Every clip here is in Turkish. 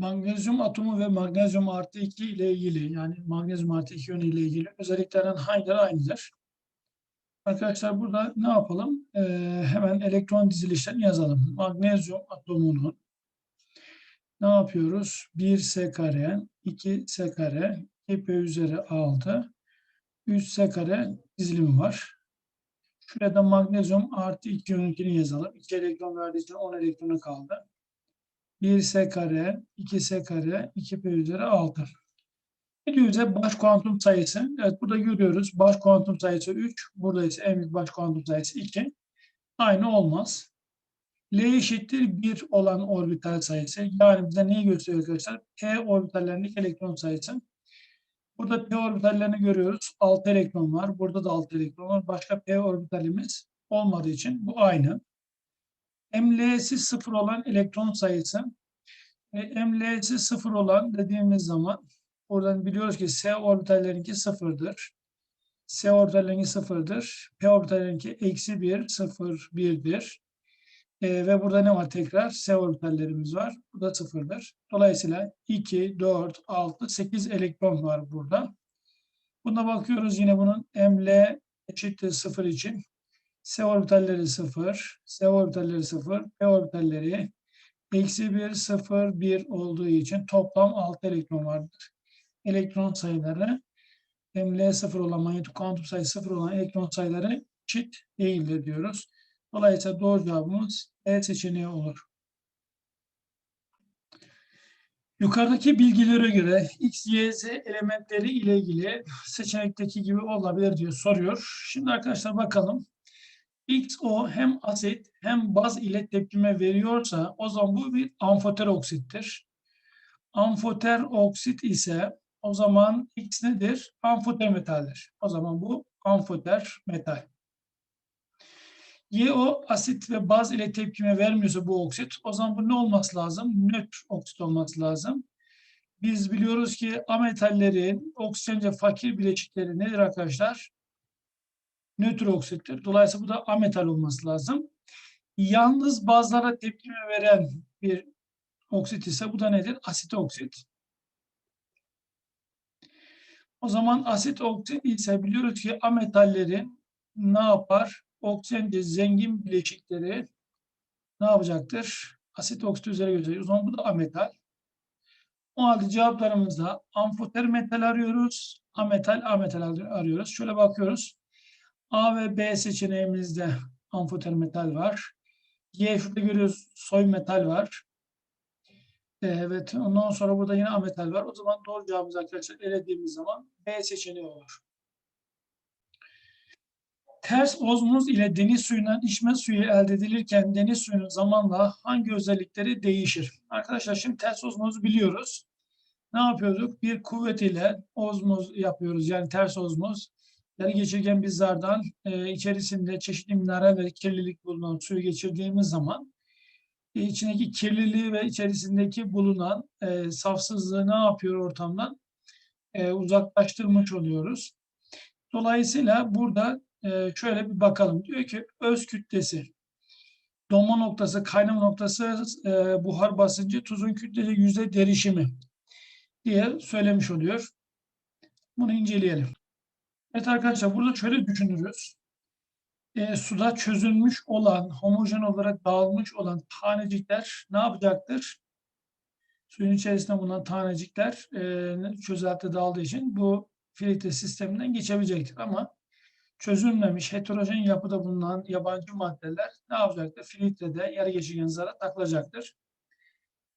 magnezyum atomu ve magnezyum artı 2 ile ilgili yani magnezyum artı 2 yönü ile ilgili özelliklerden hangileri aynıdır? Arkadaşlar burada ne yapalım? Ee, hemen elektron dizilişlerini yazalım. Magnezyum atomunun ne yapıyoruz? 1 s kare, 2 s kare, 2 p üzeri 6, 3 s kare dizilimi var. Şurada magnezyum artı 2 yönünkini yazalım. 2 elektron verdiği için 10 elektronu kaldı. 1 s kare, 2 s kare, 2 p üzeri 6. Ne diyor? Baş kuantum sayısı. Evet burada görüyoruz. Baş kuantum sayısı 3. Burada ise en büyük baş kuantum sayısı 2. Aynı olmaz. L eşittir 1 olan orbital sayısı. Yani bize neyi gösteriyor arkadaşlar? P orbitallerindeki elektron sayısı. Burada P orbitallerini görüyoruz. 6 elektron var. Burada da 6 elektron var. Başka P orbitalimiz olmadığı için bu aynı. ML'si 0 olan elektron sayısı. E, ML'si 0 olan dediğimiz zaman buradan biliyoruz ki S orbitallerinki sıfırdır. S orbitallerinki sıfırdır. P orbitallerinki eksi 1, 0, 1'dir. E, ve burada ne var tekrar? S orbitallerimiz var. Bu da sıfırdır. Dolayısıyla 2, 4, 6, 8 elektron var burada. Buna bakıyoruz yine bunun ML eşittir 0 için. S orbitalleri 0, S orbitalleri 0, P orbitalleri eksi 1, 0, 1 olduğu için toplam 6 elektron vardır. Elektron sayıları ML 0 olan manyetik kuantum sayısı 0 olan elektron sayıları eşit değildir diyoruz. Dolayısıyla doğru cevabımız E seçeneği olur. Yukarıdaki bilgilere göre X, Y, Z elementleri ile ilgili seçenekteki gibi olabilir diyor soruyor. Şimdi arkadaşlar bakalım. XO hem asit hem baz ile tepkime veriyorsa o zaman bu bir amfoter oksittir. Amfoter oksit ise o zaman X nedir? Amfoter metaldir. O zaman bu amfoter metal. YO asit ve baz ile tepkime vermiyorsa bu oksit o zaman bu ne olması lazım? Nötr oksit olması lazım. Biz biliyoruz ki ametallerin oksijence fakir bileşikleri nedir arkadaşlar? Nötr oksittir. Dolayısıyla bu da ametal olması lazım. Yalnız bazlara tepkime veren bir oksit ise bu da nedir? Asit oksit. O zaman asit oksit ise biliyoruz ki ametallerin ne yapar? Oksijence zengin bileşikleri ne yapacaktır? Asit oksit üzeri gösteriyor. O zaman bu da ametal. O halde cevaplarımızda amfoter metal arıyoruz. Ametal, ametal arıyoruz. Şöyle bakıyoruz. A ve B seçeneğimizde amfoter metal var. Y şurada görüyoruz soy metal var. Evet ondan sonra burada yine ametal var. O zaman doğru cevabımız arkadaşlar elediğimiz zaman B seçeneği olur. Ters ozmoz ile deniz suyundan içme suyu elde edilirken deniz suyunun zamanla hangi özellikleri değişir? Arkadaşlar şimdi ters ozmozu biliyoruz. Ne yapıyorduk? Bir kuvvet ile ozmoz yapıyoruz. Yani ters ozmoz. Yani geçirgen bir zardan e, içerisinde çeşitli mineral ve kirlilik bulunan suyu geçirdiğimiz zaman e, içindeki kirliliği ve içerisindeki bulunan e, safsızlığı ne yapıyor ortamdan? E, uzaklaştırmış oluyoruz. Dolayısıyla burada e, şöyle bir bakalım. Diyor ki öz kütlesi, donma noktası, kaynama noktası, e, buhar basıncı, tuzun kütlece yüzde derişimi diye söylemiş oluyor. Bunu inceleyelim. Evet arkadaşlar burada şöyle düşünürüz. E, suda çözülmüş olan, homojen olarak dağılmış olan tanecikler ne yapacaktır? Suyun içerisinde bulunan tanecikler e, çözelti dağıldığı için bu filtre sisteminden geçebilecektir. Ama çözülmemiş heterojen yapıda bulunan yabancı maddeler ne yapacaktır? Filtrede yarı geçirgen zara takılacaktır.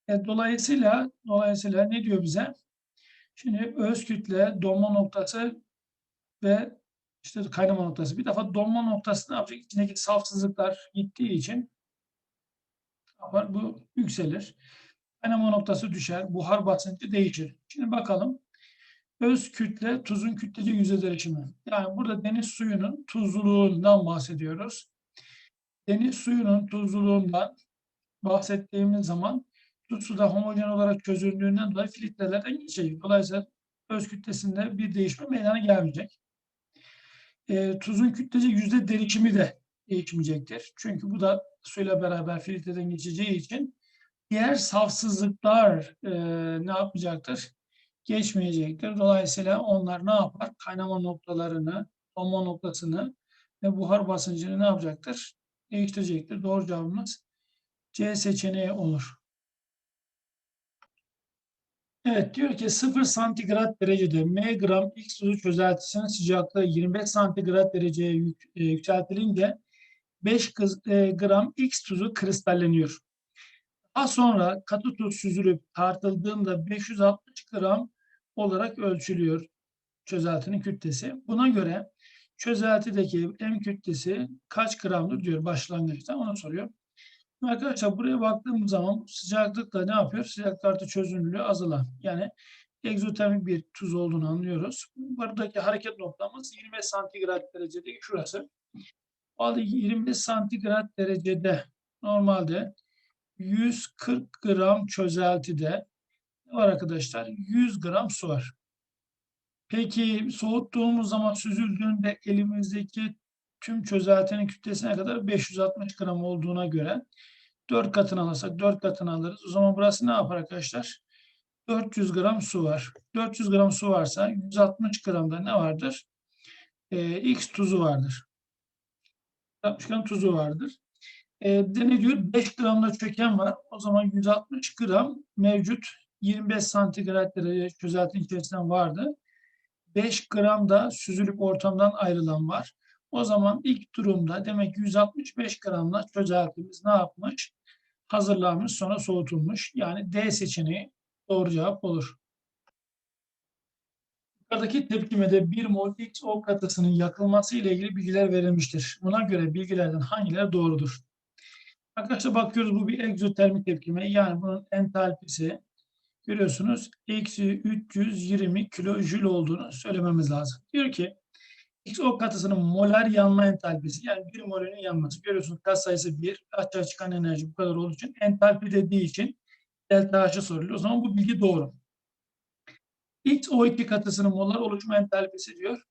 E, dolayısıyla dolayısıyla ne diyor bize? Şimdi öz kütle, donma noktası ve işte kaynama noktası. Bir defa donma noktası ne yapacak? İçindeki safsızlıklar gittiği için bu yükselir. Kaynama noktası düşer. Buhar basıncı değişir. Şimdi bakalım. Öz kütle tuzun kütlece yüzde derişimi. Yani burada deniz suyunun tuzluluğundan bahsediyoruz. Deniz suyunun tuzluluğundan bahsettiğimiz zaman tuz suda homojen olarak çözüldüğünden dolayı filtrelerden geçecek. Dolayısıyla öz kütlesinde bir değişme meydana gelmeyecek. E, tuzun kütlece yüzde derişimi de değişmeyecektir. Çünkü bu da suyla beraber filtreden geçeceği için Diğer safsızlıklar e, ne yapacaktır? Geçmeyecektir. Dolayısıyla onlar ne yapar? Kaynama noktalarını, donma noktasını ve buhar basıncını ne yapacaktır? Değiştirecektir. Doğru cevabımız C seçeneği olur. Evet diyor ki 0 santigrat derecede m gram X tuzu çözeltisinin sıcaklığı 25 santigrat dereceye yük, e, yükseltilince 5 kız- e, gram X tuzu kristalleniyor. Daha sonra katı tuz süzülüp tartıldığında 560 gram olarak ölçülüyor çözeltinin kütlesi. Buna göre çözeltideki M kütlesi kaç gramdır diyor başlangıçta onu soruyor. Arkadaşlar buraya baktığımız zaman sıcaklıkla ne yapıyor? Sıcaklık artı çözünürlüğü azalan. Yani egzotermik bir tuz olduğunu anlıyoruz. Buradaki hareket noktamız 25 santigrat derecede şurası. O halde 25 santigrat derecede normalde 140 gram çözeltide ne var arkadaşlar? 100 gram su var. Peki soğuttuğumuz zaman süzüldüğünde elimizdeki tüm çözeltinin kütlesine kadar 560 gram olduğuna göre 4 katını alırsak 4 katını alırız. O zaman burası ne yapar arkadaşlar? 400 gram su var. 400 gram su varsa 160 gramda ne vardır? Ee, X tuzu vardır. 160 gram tuzu vardır. Ee, ne diyor? 5 gramda çöken var. O zaman 160 gram mevcut 25 santigrat derece çözeltinin içerisinden vardı. 5 gram da süzülüp ortamdan ayrılan var. O zaman ilk durumda demek ki 165 gramla çözeltimiz ne yapmış? Hazırlanmış sonra soğutulmuş. Yani D seçeneği doğru cevap olur. Yukarıdaki tepkimede 1 mol XO katısının yakılması ile ilgili bilgiler verilmiştir. Buna göre bilgilerden hangileri doğrudur? Arkadaşlar bakıyoruz bu bir egzotermik tepkime. Yani bunun entalpisi görüyorsunuz eksi 320 kilojül olduğunu söylememiz lazım. Diyor ki XO katısının molar yanma entalpisi yani bir molünün yanması. Görüyorsunuz kat sayısı 1, açığa çıkan enerji bu kadar olduğu için entalpi dediği için delta H'ı soruluyor. O zaman bu bilgi doğru. XO2 katısının molar oluşma entalpisi diyor.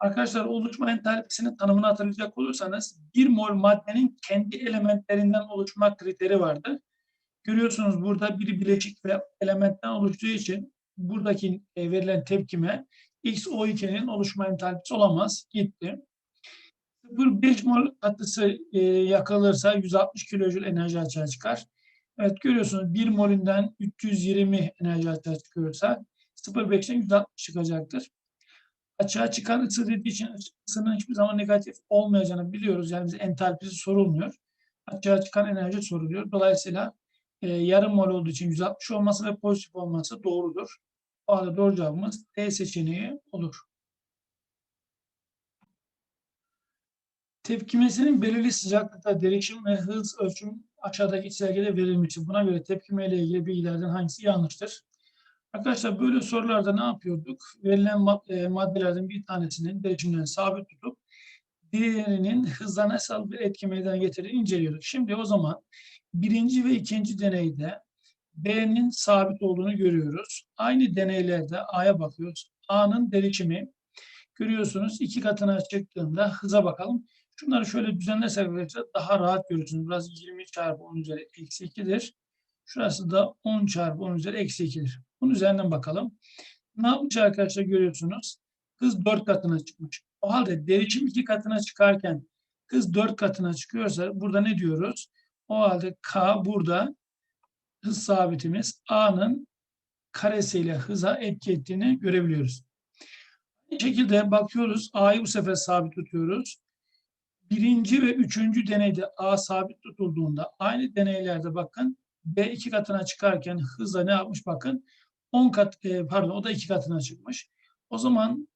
Arkadaşlar oluşma entalpisinin tanımını hatırlayacak olursanız bir mol maddenin kendi elementlerinden oluşma kriteri vardır. Görüyorsunuz burada bir bileşik ve elementten oluştuğu için buradaki e, verilen tepkime XO2'nin oluşma entalpisi olamaz. Gitti. 0,5 mol katısı e, yakılırsa 160 kilojül enerji açığa çıkar. Evet görüyorsunuz 1 molünden 320 enerji açığa çıkıyorsa 0,5'ten 160 çıkacaktır. Açığa çıkan ısı dediği için ısının hiçbir zaman negatif olmayacağını biliyoruz. Yani bize entalpisi sorulmuyor. Açığa çıkan enerji soruluyor. Dolayısıyla e, yarım mol olduğu için 160 olması ve pozitif olması doğrudur. O doğru cevabımız D seçeneği olur. Tepkimesinin belirli sıcaklıkta değişim ve hız ölçüm aşağıdaki çizelgede verilmiştir. Buna göre tepkime ile ilgili bilgilerden hangisi yanlıştır? Arkadaşlar böyle sorularda ne yapıyorduk? Verilen e, maddelerden bir tanesinin değişimlerini sabit tutup diğerinin hızla nasıl bir etki meydana getirdiğini inceliyorduk. Şimdi o zaman birinci ve ikinci deneyde B'nin sabit olduğunu görüyoruz. Aynı deneylerde A'ya bakıyoruz. A'nın değişimi görüyorsunuz iki katına çıktığında hıza bakalım. Şunları şöyle düzenlersek daha rahat görürsünüz. Burası 20 çarpı 10 üzeri eksi 2'dir. Şurası da 10 çarpı 10 üzeri eksi 2'dir. Bunun üzerinden bakalım. Ne yapmış arkadaşlar görüyorsunuz? Hız 4 katına çıkmış. O halde değişim 2 katına çıkarken hız 4 katına çıkıyorsa burada ne diyoruz? O halde K burada hız sabitimiz A'nın karesiyle hıza etki ettiğini görebiliyoruz. Aynı şekilde bakıyoruz A'yı bu sefer sabit tutuyoruz. Birinci ve üçüncü deneyde A sabit tutulduğunda aynı deneylerde bakın B iki katına çıkarken hızla ne yapmış bakın 10 kat e, pardon o da iki katına çıkmış. O zaman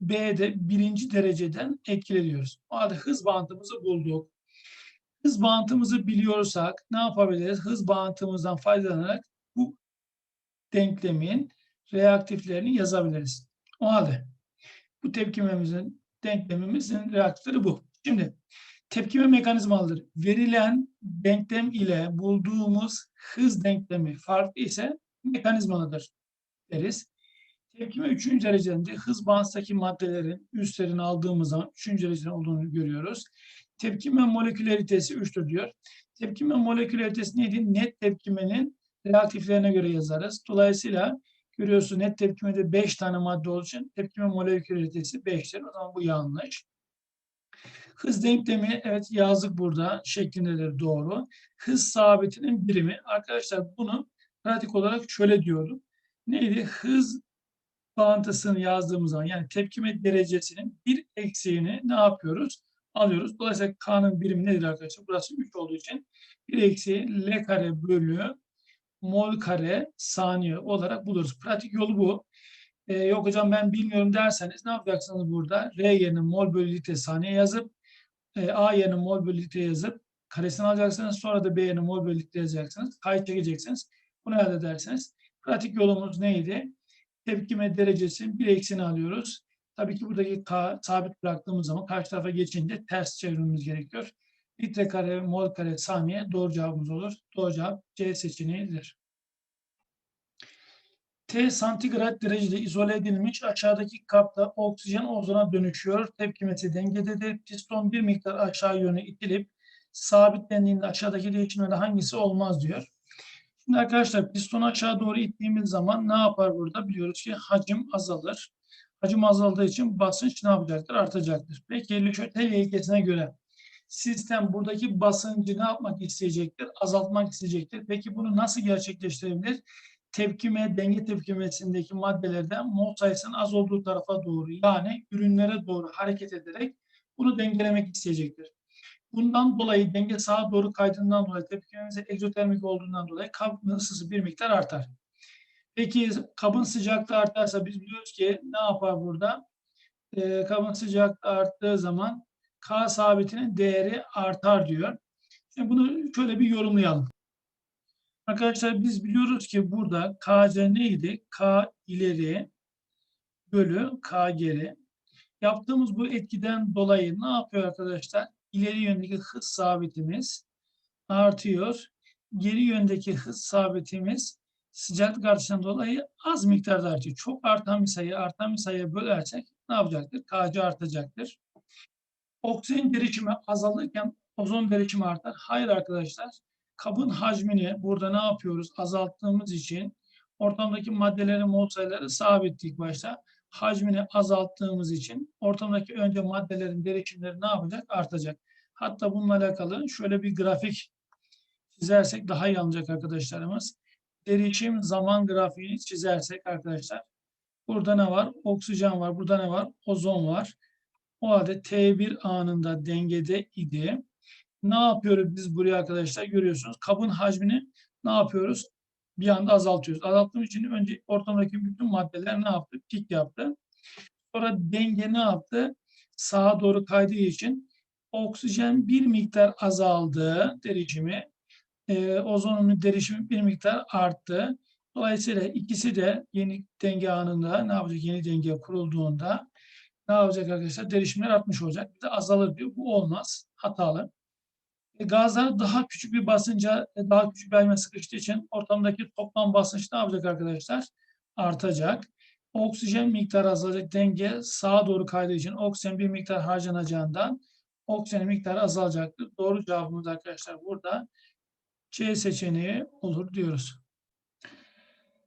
B'de birinci dereceden etkileniyoruz. O halde hız bantımızı bulduk. Hız bantımızı biliyorsak ne yapabiliriz? Hız bantımızdan faydalanarak bu denklemin reaktiflerini yazabiliriz. O halde bu tepkimemizin denklemimizin reaktifleri bu. Şimdi tepkime mekanizmaları verilen denklem ile bulduğumuz hız denklemi farklı ise mekanizmalıdır deriz. Tepkime 3. derecede hız bağıntısındaki maddelerin üstlerini aldığımız zaman 3. derecede olduğunu görüyoruz. Tepkime moleküleritesi 3'tür diyor. Tepkime moleküleritesi neydi? Net tepkimenin reaktiflerine göre yazarız. Dolayısıyla görüyorsun net tepkimede 5 tane madde olduğu için tepkime molekülaritesi 5'tir. O zaman bu yanlış. Hız denklemi evet yazdık burada şeklindedir doğru. Hız sabitinin birimi. Arkadaşlar bunu pratik olarak şöyle diyordum. Neydi? Hız bağıntısını yazdığımız zaman yani tepkime derecesinin bir eksiğini ne yapıyoruz? Alıyoruz. Dolayısıyla K'nın birimi nedir arkadaşlar? Burası 3 olduğu için bir eksiği L kare bölü mol kare saniye olarak buluruz. Pratik yolu bu. Ee, yok hocam ben bilmiyorum derseniz ne yapacaksınız burada? R yerine mol bölü litre saniye yazıp e, A yerine mol bölü litre yazıp karesini alacaksınız. Sonra da B yerine mol bölü litre yazacaksınız. Kayıt çekeceksiniz. Bunu elde ederseniz. Pratik yolumuz neydi? Tepkime derecesi bir eksini alıyoruz. Tabii ki buradaki K sabit bıraktığımız zaman karşı tarafa geçince ters çevirmemiz gerekiyor. Litre kare, mol kare, saniye doğru cevabımız olur. Doğru cevap C seçeneğidir. T santigrat derecede izole edilmiş aşağıdaki kapta oksijen ozona dönüşüyor. Tepkimesi dengededir. Piston bir miktar aşağı yöne itilip sabitlendiğinde aşağıdaki değişimlerde hangisi olmaz diyor. Şimdi arkadaşlar pistonu aşağı doğru ittiğimiz zaman ne yapar burada? Biliyoruz ki hacim azalır. Hacim azaldığı için basınç ne yapacaktır? Artacaktır. Peki Lüçötel ilkesine göre sistem buradaki basıncı ne yapmak isteyecektir? Azaltmak isteyecektir. Peki bunu nasıl gerçekleştirebilir? Tepkime, denge tepkimesindeki maddelerden mol sayısının az olduğu tarafa doğru yani ürünlere doğru hareket ederek bunu dengelemek isteyecektir. Bundan dolayı denge sağa doğru kaydığından dolayı tepkimemiz egzotermik olduğundan dolayı kabın ısısı bir miktar artar. Peki kabın sıcaklığı artarsa biz biliyoruz ki ne yapar burada? Ee, kabın sıcaklığı arttığı zaman K sabitinin değeri artar diyor. Şimdi bunu şöyle bir yorumlayalım. Arkadaşlar biz biliyoruz ki burada KC neydi? K ileri bölü K geri. Yaptığımız bu etkiden dolayı ne yapıyor arkadaşlar? İleri yöndeki hız sabitimiz artıyor. Geri yöndeki hız sabitimiz sıcaklık artışından dolayı az miktarda artıyor. Çok artan bir sayı artan bir sayıya bölersek ne yapacaktır? KC artacaktır. Oksijen derişimi azalırken ozon derişimi artar. Hayır arkadaşlar. Kabın hacmini burada ne yapıyoruz? Azalttığımız için ortamdaki maddelerin mol sayıları sabit ilk başta. Hacmini azalttığımız için ortamdaki önce maddelerin derişimleri ne yapacak? Artacak. Hatta bununla alakalı şöyle bir grafik çizersek daha iyi anlayacak arkadaşlarımız. Derişim zaman grafiğini çizersek arkadaşlar. Burada ne var? Oksijen var. Burada ne var? Ozon var. O halde T1 anında dengede idi. Ne yapıyoruz biz buraya arkadaşlar? Görüyorsunuz. Kabın hacmini ne yapıyoruz? Bir anda azaltıyoruz. Azalttığım için önce ortamdaki bütün maddeler ne yaptı? Pik yaptı. Sonra denge ne yaptı? Sağa doğru kaydığı için oksijen bir miktar azaldı derişimi. E, ozonun derişimi bir miktar arttı. Dolayısıyla ikisi de yeni denge anında ne yapacak? Yeni denge kurulduğunda ne yapacak arkadaşlar? Derişimler artmış olacak. Bir de azalır diyor. Bu olmaz. Hatalı. E, gazlar daha küçük bir basınca, e, daha küçük bir hacme sıkıştığı için ortamdaki toplam basınç ne yapacak arkadaşlar? Artacak. Oksijen miktarı azalacak. Denge sağa doğru kaydığı için oksijen bir miktar harcanacağından oksijenin miktarı azalacaktır. Doğru cevabımız arkadaşlar burada C seçeneği olur diyoruz.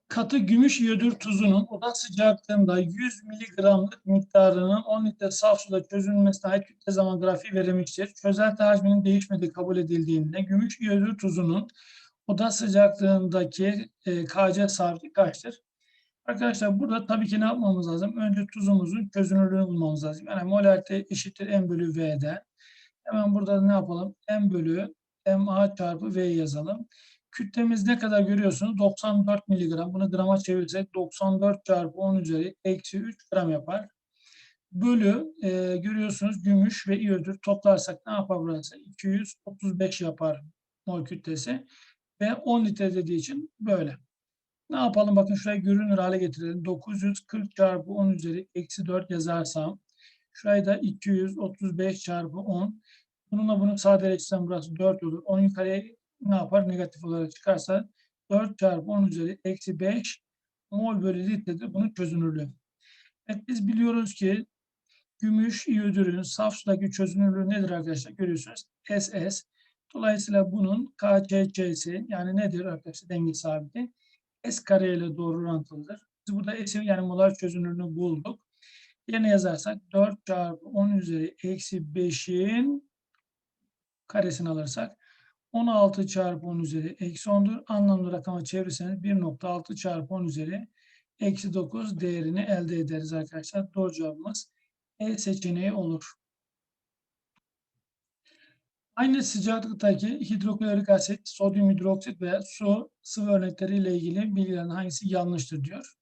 Katı gümüş iyodür tuzunun oda sıcaklığında 100 miligramlık miktarının 10 litre saf suda çözülmesine ait kütle zaman grafiği verilmiştir. Çözelti hacminin değişmediği kabul edildiğinde gümüş iyodür tuzunun oda sıcaklığındaki e, KC sabiti kaçtır? Arkadaşlar burada tabii ki ne yapmamız lazım? Önce tuzumuzun çözünürlüğünü bulmamız lazım. Yani molarite eşittir M bölü V'de. Hemen burada ne yapalım? M bölü MA çarpı V yazalım. Kütlemiz ne kadar görüyorsunuz? 94 miligram. Bunu grama çevirirsek 94 çarpı 10 üzeri eksi 3 gram yapar. Bölü e, görüyorsunuz gümüş ve iyodür toplarsak ne yapar burası? 235 yapar mol kütlesi. Ve 10 litre dediği için böyle. Ne yapalım? Bakın şurayı görünür hale getirelim. 940 çarpı 10 üzeri eksi 4 yazarsam şurayı da 235 çarpı 10. Bununla bunu sadeleştirsem burası 4 olur. 10 yukarıya ne yapar? Negatif olarak çıkarsa 4 çarpı 10 üzeri eksi 5 mol bölü litredir bunun çözünürlüğü. Evet biz biliyoruz ki gümüş iyodürün saf sudaki çözünürlüğü nedir arkadaşlar? Görüyorsunuz SS. Dolayısıyla bunun KCC'si yani nedir arkadaşlar denge sabiti? S kare ile doğru orantılıdır. Biz burada S'i yani molar çözünürlüğünü bulduk. Yerine yazarsak 4 çarpı 10 üzeri eksi 5'in karesini alırsak 16 çarpı 10 üzeri eksi 10'dur. Anlamlı rakama çevirirseniz 1.6 çarpı 10 üzeri eksi 9 değerini elde ederiz arkadaşlar. Doğru cevabımız E seçeneği olur. Aynı sıcaklıktaki hidroklorik asit, sodyum hidroksit ve su sıvı örnekleriyle ilgili bilgilerin hangisi yanlıştır diyor.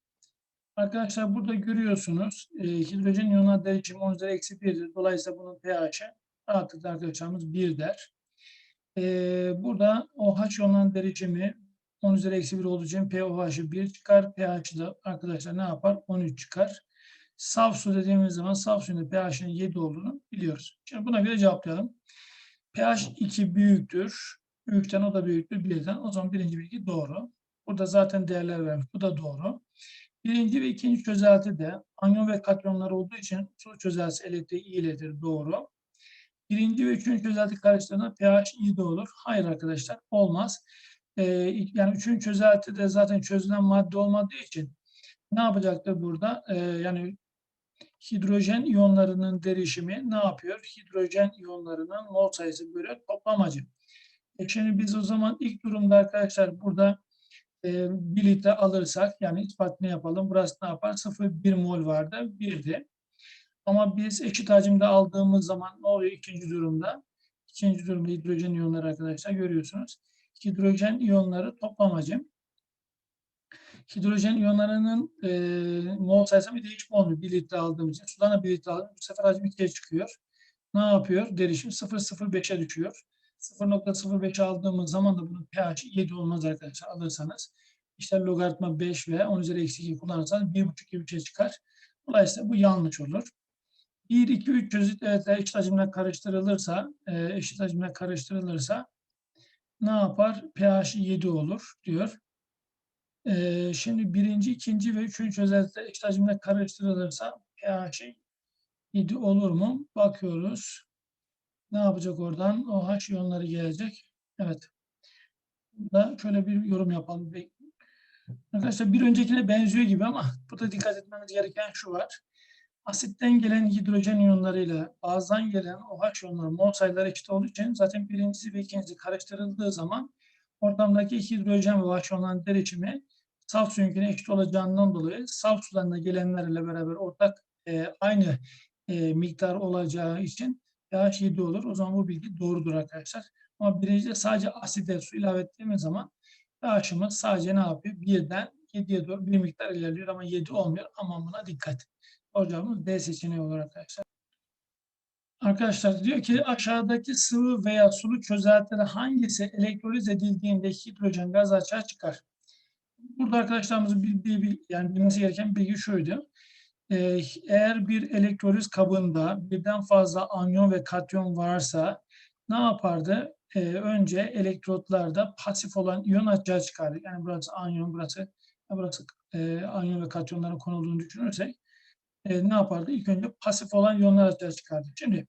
Arkadaşlar burada görüyorsunuz e, hidrojen iyonlar derişimi 10 üzeri eksi 1'dir. Dolayısıyla bunun pH'i rahatlıkla arkadaşlarımız 1 der. E, burada OH iyonların derişimi 10 üzeri eksi 1 olduğu için pOH'ı 1 çıkar. pH'i de arkadaşlar ne yapar? 13 çıkar. Saf su dediğimiz zaman saf suyun pH'inin 7 olduğunu biliyoruz. Şimdi buna göre cevaplayalım. pH 2 büyüktür. Büyükten o da büyüktür birden. O zaman birinci bilgi doğru. Burada zaten değerler vermiş. Bu da doğru. Birinci ve ikinci çözelti de anyon ve katyonlar olduğu için su çözeltisi elektriği iyiledir. Doğru. Birinci ve üçüncü çözelti karıştığında pH iyi de olur. Hayır arkadaşlar olmaz. Ee, yani üçüncü çözelti de zaten çözülen madde olmadığı için ne yapacaktır burada? Ee, yani hidrojen iyonlarının derişimi ne yapıyor? Hidrojen iyonlarının mol sayısı bölü toplamacı. E şimdi biz o zaman ilk durumda arkadaşlar burada e, 1 litre alırsak yani ispat ne yapalım? Burası ne yapar? 0,1 mol vardı. 1'di. Ama biz eşit hacimde aldığımız zaman ne oluyor ikinci durumda? İkinci durumda hidrojen iyonları arkadaşlar görüyorsunuz. Hidrojen iyonları toplam hacim. Hidrojen iyonlarının e, mol sayısı bir değişim olmuyor. 1 litre aldığımız için. Sudan da 1 litre aldığımız bu sefer hacim 2'ye çıkıyor. Ne yapıyor? Derişim 0,05'e düşüyor. 0.05 aldığımız zaman da bunun pH 7 olmaz arkadaşlar alırsanız. İşte logaritma 5 ve 10 üzeri eksi 2 kullanırsanız 1.5 gibi bir şey çıkar. Dolayısıyla bu yanlış olur. 1, 2, 3 çözüt evet, eşit hacimle karıştırılırsa, e, eşit hacimle karıştırılırsa ne yapar? pH 7 olur diyor. E, şimdi birinci, ikinci ve üçüncü çözeltide eşit hacimle karıştırılırsa pH 7 olur mu? Bakıyoruz. Ne yapacak oradan? OH iyonları gelecek. Evet. Burada şöyle bir yorum yapalım. Arkadaşlar bir öncekine benziyor gibi ama burada dikkat etmemiz gereken şu var. Asitten gelen hidrojen iyonlarıyla bazdan gelen OH iyonları mol sayıları eşit olduğu için zaten birincisi ve ikincisi karıştırıldığı zaman ortamdaki hidrojen ve OH iyonlarının derişimi saf suyunkine eşit olacağından dolayı saf sudan da gelenlerle beraber ortak e, aynı e, miktar olacağı için pH 7 olur. O zaman bu bilgi doğrudur arkadaşlar. Ama birincide sadece aside su ilave ettiğimiz zaman pH'ımız sadece ne yapıyor? Birden 7'ye doğru bir miktar ilerliyor ama 7 olmuyor. Aman buna dikkat. Hocamız D seçeneği olur arkadaşlar. Arkadaşlar diyor ki aşağıdaki sıvı veya sulu çözeltilere hangisi elektroliz edildiğinde hidrojen gaz açığa çıkar? Burada arkadaşlarımızın bir, bir, yani bilmesi gereken bilgi şuydu. Ee, eğer bir elektroliz kabında birden fazla anyon ve katyon varsa ne yapardı? Ee, önce elektrotlarda pasif olan iyon açığa çıkardı. Yani burası anyon, burası burası e, anyon ve katyonların konulduğunu düşünürsek e, ne yapardı? İlk önce pasif olan iyonlar açığa çıkardı. Şimdi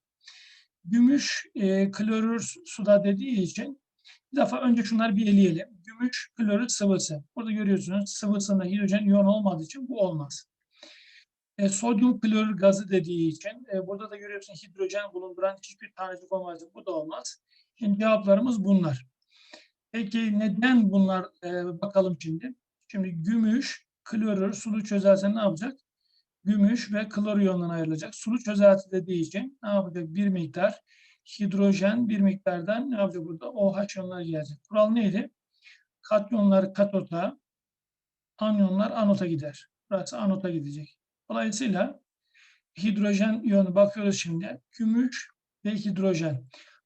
gümüş e, klorür suda dediği için bir defa önce şunları bir eleyelim. Gümüş klorür sıvısı. Burada görüyorsunuz sıvısında hidrojen iyon olmadığı için bu olmaz. E, sodyum klorür gazı dediği için e, burada da görüyorsunuz hidrojen bulunduran hiçbir tanecik olmaz. Bu da olmaz. Şimdi cevaplarımız bunlar. Peki neden bunlar e, bakalım şimdi. Şimdi gümüş, klorür, sulu çözerse ne yapacak? Gümüş ve klor iyonundan ayrılacak. Sulu çözelti dediği için ne yapacak? Bir miktar hidrojen, bir miktardan ne yapacak burada? OH iyonları gelecek. Kural neydi? Katyonlar katota, anyonlar anota gider. Burası anota gidecek. Dolayısıyla hidrojen iyonu bakıyoruz şimdi. Gümüş ve hidrojen.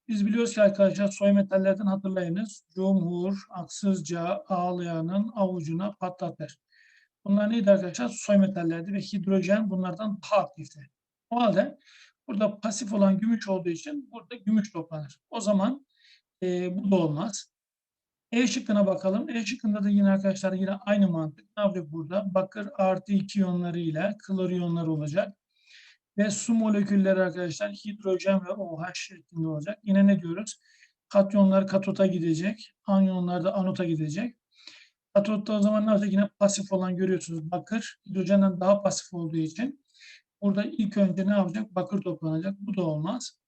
Biz biliyoruz ki arkadaşlar soy metallerden hatırlayınız. Cumhur, Aksızca, Ağlayan'ın avucuna patlatır. Bunlar neydi arkadaşlar? Soy metallerdi ve hidrojen bunlardan daha aktifti. O halde burada pasif olan gümüş olduğu için burada gümüş toplanır. O zaman e, bu da olmaz. E şıkkına bakalım. E şıkkında da yine arkadaşlar yine aynı mantık. Ne yapacak burada? Bakır artı 2 iyonları ile klor iyonları olacak. Ve su molekülleri arkadaşlar hidrojen ve OH şeklinde olacak. Yine ne diyoruz? Katyonlar katota gidecek. Anyonlar da anota gidecek. Katotta o zaman ne yapacak? Yine pasif olan görüyorsunuz bakır. Hidrojenden daha pasif olduğu için burada ilk önce ne yapacak? Bakır toplanacak. Bu da olmaz.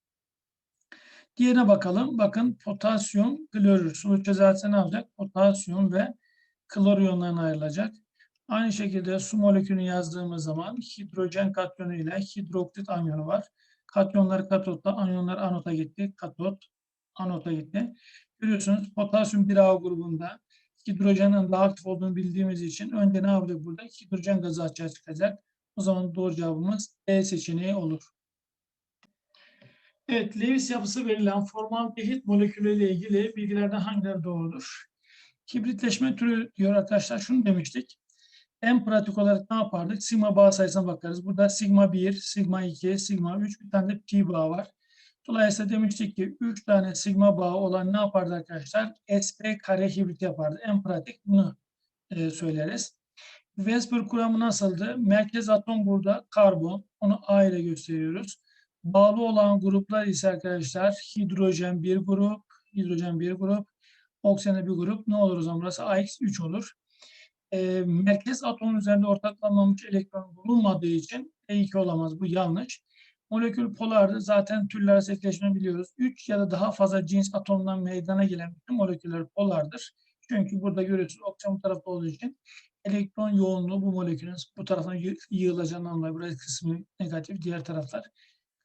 Diğerine bakalım. Bakın potasyum, klorür. Sulu çözerse ne yapacak? Potasyum ve klor iyonlarına ayrılacak. Aynı şekilde su molekülünü yazdığımız zaman hidrojen katyonu ile hidroksit anyonu var. Katyonlar katotta, anyonlar anota gitti. Katot, anota gitti. Görüyorsunuz potasyum 1A grubunda hidrojenin daha aktif olduğunu bildiğimiz için önce ne yapacak burada? Hidrojen gazı açığa çıkacak. O zaman doğru cevabımız E seçeneği olur. Evet, Lewis yapısı verilen formaldehit molekülüyle ilgili bilgilerden hangileri doğrudur? Hibritleşme türü diyor arkadaşlar. Şunu demiştik. En pratik olarak ne yapardık? Sigma bağ sayısına bakarız. Burada sigma 1, sigma 2, sigma 3 bir tane de pi bağı var. Dolayısıyla demiştik ki 3 tane sigma bağı olan ne yapardı arkadaşlar? SP kare hibrit yapardı. En pratik bunu e, söyleriz. Vesper kuramı nasıldı? Merkez atom burada karbon. Onu A ile gösteriyoruz. Bağlı olan gruplar ise arkadaşlar hidrojen bir grup, hidrojen bir grup, oksijen bir grup. Ne olur o zaman? Burası AX3 olur. E, merkez atomun üzerinde ortaklanmamış elektron bulunmadığı için E2 olamaz. Bu yanlış. Molekül polardı. Zaten türler etkileşimi biliyoruz. 3 ya da daha fazla cins atomdan meydana gelen bütün moleküller polardır. Çünkü burada görüyorsunuz oksijen bu tarafta olduğu için elektron yoğunluğu bu molekülün bu tarafına yı- yığılacağından dolayı burası kısmı negatif, diğer taraflar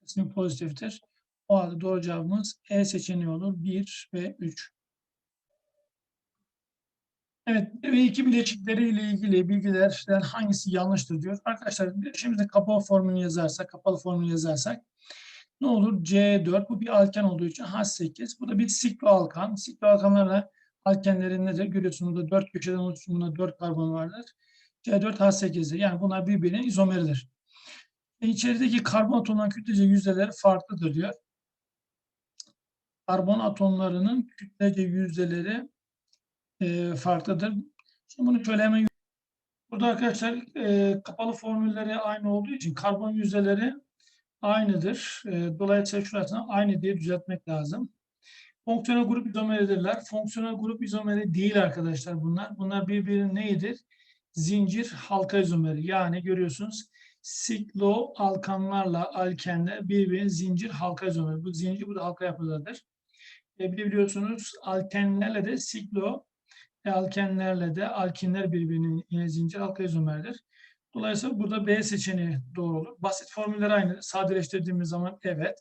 kısmı pozitiftir. O halde doğru cevabımız E seçeneği olur. 1 ve 3. Evet, ve iki bileşikleri ile ilgili bilgilerden hangisi yanlıştır diyor. Arkadaşlar bileşimizde kapalı formülünü yazarsak, kapalı formülü yazarsak ne olur? C4 bu bir alken olduğu için H8. Bu da bir sikloalkan. Sikloalkanlarla alkenlerin nedir? Görüyorsunuz burada 4 köşeden oluşumunda 4 karbon vardır. C4 H8'dir. Yani bunlar birbirinin izomeridir. E, içerideki karbon atomların kütlece yüzdeleri farklıdır diyor. Karbon atomlarının kütlece yüzdeleri e, farklıdır. Şimdi bunu şöyle hemen Burada arkadaşlar e, kapalı formülleri aynı olduğu için karbon yüzdeleri aynıdır. E, dolayısıyla şurasını aynı diye düzeltmek lazım. Fonksiyonel grup izomeridirler. Fonksiyonel grup izomeri değil arkadaşlar bunlar. Bunlar birbirinin neyidir? Zincir halka izomeri. Yani görüyorsunuz siklo alkanlarla alkenler birbirinin zincir halka izomeri. Bu zincir bu da halka yapıdadır. E, biliyorsunuz alkenlerle de siklo e, alkenlerle de alkinler birbirinin yine zincir halka izomerdir. Dolayısıyla burada B seçeneği doğru olur. Basit formüller aynı. Sadeleştirdiğimiz zaman evet.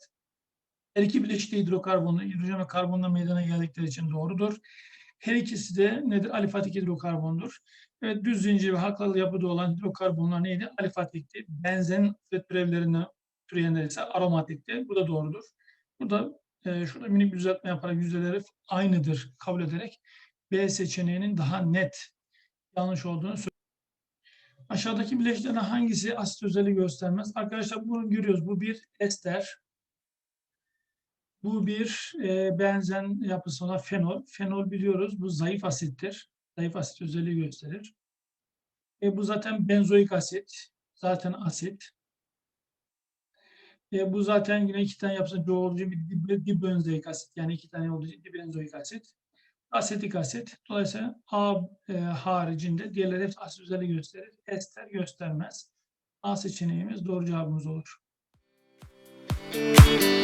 Her iki bileşikte hidrokarbonlu, hidrojen ve karbonla meydana geldikleri için doğrudur. Her ikisi de nedir? Alifatik hidrokarbondur. Evet, düz zincir ve halkalı yapıda olan hidrokarbonlar neydi? Alifatikti. Benzen ve türevlerinden türeyenler ise aromatikti. Bu da doğrudur. Burada e, şurada minik bir düzeltme yaparak yüzdeleri aynıdır kabul ederek B seçeneğinin daha net yanlış olduğunu söylüyorum. Aşağıdaki bileşiklerden hangisi asit özelliği göstermez? Arkadaşlar bunu görüyoruz. Bu bir ester. Bu bir e, benzen yapısı olan fenol. Fenol biliyoruz bu zayıf asittir. Zayıf asit özelliği gösterir. E, bu zaten benzoik asit. Zaten asit. E, bu zaten yine iki tane yapısı çoğulucu bir dib- dibenzoik asit. Yani iki tane olduğu için dibenzoik asit asetik asit. Dolayısıyla A e, haricinde diğerleri hepsi asit özelliği gösterir. Ester göstermez. A seçeneğimiz doğru cevabımız olur. Müzik